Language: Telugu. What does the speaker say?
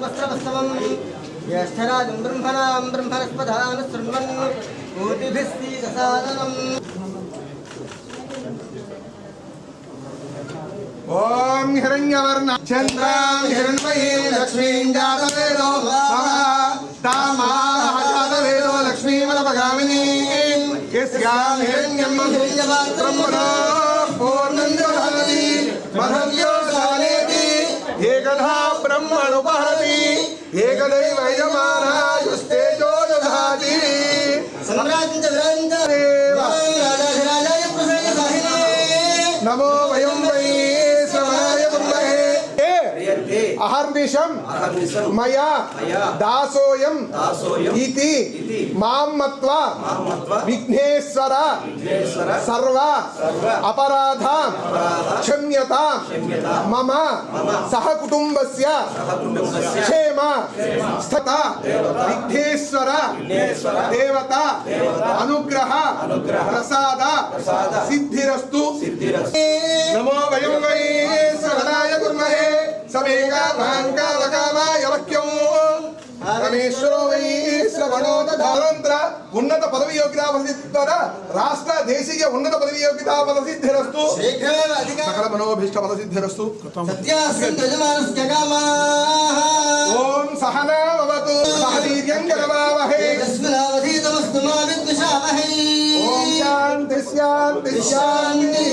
వస్త్రవస్తవం జ్యేష్ఠరాజం బ్రహ్మణాం బ్రహ్మణస్పదాను శృణ్వన్ కోటిభిస్తీదసాదనం ఓం హిరణ్యవర్ణ చంద్రాం హిరణ్మయీ లక్ష్మీం జాతవేదో యస్యాం హిరణ్యం బ్రహ్మణో పూర్ణం దధాతి మహవ్యో శాలేతి ఏకధా బ్రహ్మణుపహరతి ఏకదైవ యజమానాయుస్తేజో దధాతి సమ్రాజ్యం भारतदेशं मया दासोऽयम् इति माँ मत्वा विघ्नेश्वर सर्व अपराधां क्षम्यतां मम सहकुटुम्बस्य क्षेम स्थता विघ्नेश्वर देवता अनुग्रह प्रसाद सिद्धिरस्तु। नमो वयं वै सदाय कुर्महे। వై శ్రవణో ఉన్నత పదవి యోగ్యతా రాష్ట్ర దేశీయ ఉన్నత పదవి యోగ్యతా అధిక సకల మనోభీష్ట కామాః ఓం సహనా భవతు సహ వీర్యం కరవావహే తస్మినావధీతమస్తు మా విద్విషావహై ఓం శాంతి శాంతి శాంతి।